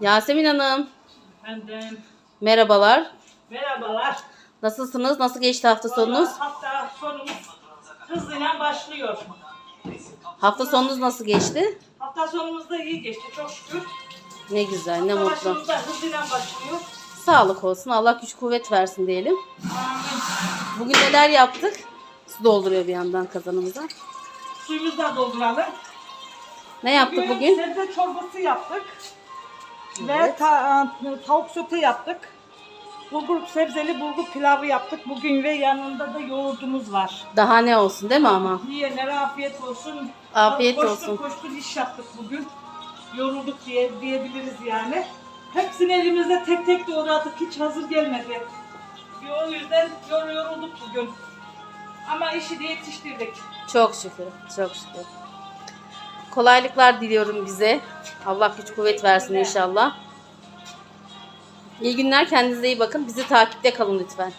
Yasemin Hanım, Efendim. merhabalar. Merhabalar. Nasılsınız? Nasıl geçti hafta sonunuz? Vallahi Hafta sonumuz hızıyla başlıyor. Hafta sonunuz nasıl geçti? Hafta sonumuz da iyi geçti çok şükür. Ne güzel, ne Hafta mutlu. başımız da hızıyla başlıyor. Sağlık olsun. Allah güç kuvvet versin diyelim. Bugün neler yaptık? Su dolduruyor bir yandan kazanımıza. Suyumuzu da dolduralım. Ne yaptık bugün? sebze çorbası yaptık. Ve ta- tavuk sote yaptık. Bulgur sebzeli bulgur pilavı yaptık bugün ve yanında da yoğurdumuz var. Daha ne olsun değil mi ama? Yiyenlere afiyet olsun. Afiyet koştur, olsun. Koştur iş yaptık bugün. Yorulduk diye diyebiliriz yani. Hepsini elimizde tek tek doğradık. Hiç hazır gelmedi. O yüzden yor- yorulduk bugün. Ama işi de yetiştirdik. Çok şükür, çok şükür. Kolaylıklar diliyorum bize. Allah güç kuvvet versin inşallah. İyi günler, kendinize iyi bakın. Bizi takipte kalın lütfen.